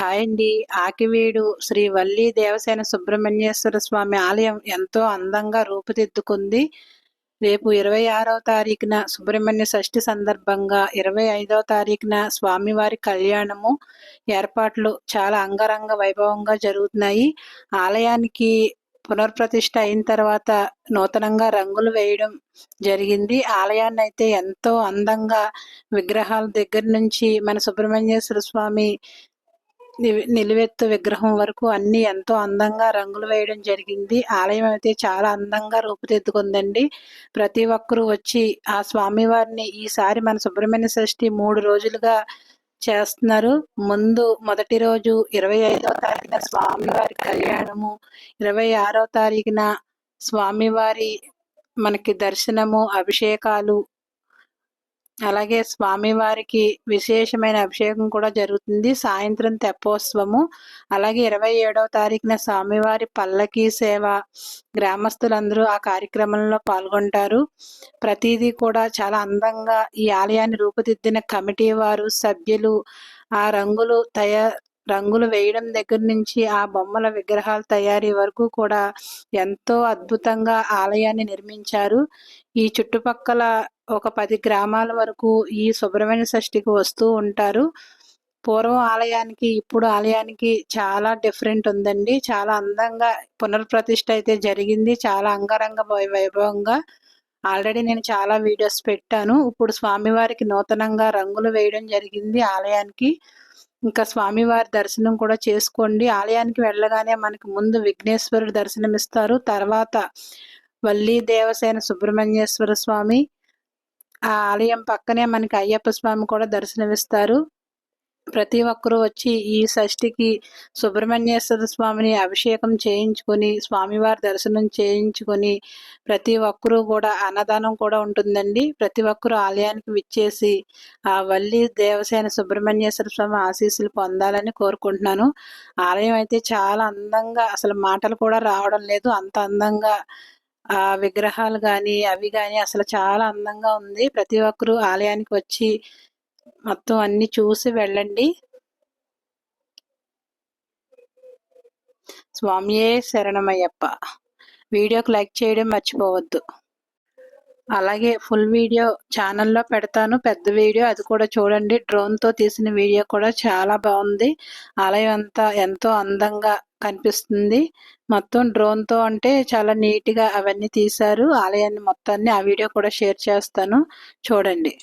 Hi అండి. ఆకివీడు శ్రీ వల్లి దేవసేన సుబ్రహ్మణ్యేశ్వర స్వామి ఆలయం ఎంతో అందంగా రూపుదిద్దుకుంది. రేపు ఇరవై ఆరవ తారీఖున సుబ్రహ్మణ్య షష్ఠి సందర్భంగా ఇరవై ఐదవ తారీఖున స్వామివారి కళ్యాణము. ఏర్పాట్లు చాలా అంగరంగ వైభవంగా జరుగుతున్నాయి. ఆలయానికి పునర్ప్రతిష్ఠ అయిన తర్వాత నూతనంగా రంగులు వేయడం జరిగింది. ఆలయాన్ని అయితే ఎంతో అందంగా విగ్రహాల దగ్గర నుంచి మన సుబ్రహ్మణ్యేశ్వర స్వామి నిలువెత్తు విగ్రహం వరకు అన్ని ఎంతో అందంగా రంగులు వేయడం జరిగింది. ఆలయం అయితే చాలా అందంగా రూపుదిద్దుకుందండి. ప్రతి ఒక్కరూ వచ్చి ఆ స్వామివారిని ఈసారి మన సుబ్రహ్మణ్య షష్ఠి మూడు రోజులుగా చేస్తున్నారు. ముందు మొదటి రోజు ఇరవై ఐదవ తారీఖున స్వామివారి కళ్యాణము ఇరవై ఆరో తారీఖున స్వామివారి మనకి దర్శనము అభిషేకాలు అలాగే స్వామివారికి విశేషమైన అభిషేకం కూడా జరుగుతుంది. సాయంత్రం తెప్పోత్సవము. అలాగే ఇరవై ఏడవ తారీఖున స్వామివారి పల్లకీ సేవ గ్రామస్తులందరూ ఆ కార్యక్రమంలో పాల్గొంటారు. ప్రతిదీ కూడా చాలా అందంగా ఈ ఆలయాన్ని రూపుదిద్దిన కమిటీ వారు సభ్యులు ఆ రంగులు తయారు రంగులు వేయడం దగ్గర నుంచి ఆ బొమ్మల విగ్రహాల తయారీ వరకు కూడా ఎంతో అద్భుతంగా ఆలయాన్ని నిర్మించారు. ఈ చుట్టుపక్కల ఒక పది గ్రామాల వరకు ఈ సుబ్రహ్మణ్య షష్ఠికి వస్తూ ఉంటారు. పూర్వం ఆలయానికి ఇప్పుడు ఆలయానికి చాలా డిఫరెంట్ ఉందండి. చాలా అందంగా పునర్ప్రతిష్ఠ అయితే జరిగింది. చాలా అంగరంగ వైభవంగా. ఆల్రెడీ నేను చాలా వీడియోస్ పెట్టాను. ఇప్పుడు స్వామివారికి నూతనంగా రంగులు వేయడం జరిగింది ఆలయానికి. ఇంకా స్వామివారి దర్శనం కూడా చేసుకోండి. ఆలయానికి వెళ్ళగానే మనకి ముందు విఘ్నేశ్వరుడు దర్శనం ఇస్తారు తర్వాత వల్లి దేవసేన సుబ్రహ్మణ్యేశ్వర స్వామి ఆ ఆలయం పక్కనే మనకి అయ్యప్ప స్వామి కూడా దర్శనమిస్తారు. ప్రతి ఒక్కరూ వచ్చి ఈ షష్ఠికి సుబ్రహ్మణ్యేశ్వర స్వామిని అభిషేకం చేయించుకొని స్వామివారి దర్శనం చేయించుకొని ప్రతి ఒక్కరూ కూడా అన్నదానం కూడా ఉంటుందండి. ప్రతి ఒక్కరూ ఆలయానికి విచ్చేసి ఆ వల్లి దేవసేన సుబ్రహ్మణ్యేశ్వర స్వామి ఆశీస్సులు పొందాలని కోరుకుంటున్నాను. ఆలయం అయితే చాలా అందంగా అసలు మాటలు కూడా రావడం లేదు. అంత అందంగా ఆ విగ్రహాలు కానీ అవి కానీ అసలు చాలా అందంగా ఉంది. ప్రతి ఒక్కరూ ఆలయానికి వచ్చి మొత్తం అన్ని చూసి వెళ్ళండి. స్వామియే శరణమయ్యప్ప. వీడియోకి లైక్ చేయడం మర్చిపోవద్దు. అలాగే ఫుల్ వీడియో ఛానల్లో పెడతాను. పెద్ద వీడియో అది కూడా చూడండి. డ్రోన్తో తీసిన వీడియో కూడా చాలా బాగుంది. ఆలయం అంతా ఎంతో అందంగా కనిపిస్తుంది. మొత్తం డ్రోన్తో అంటే చాలా నీట్గా అవన్నీ తీశారు. ఆలయాన్ని మొత్తాన్ని ఆ వీడియో కూడా షేర్ చేస్తాను. చూడండి.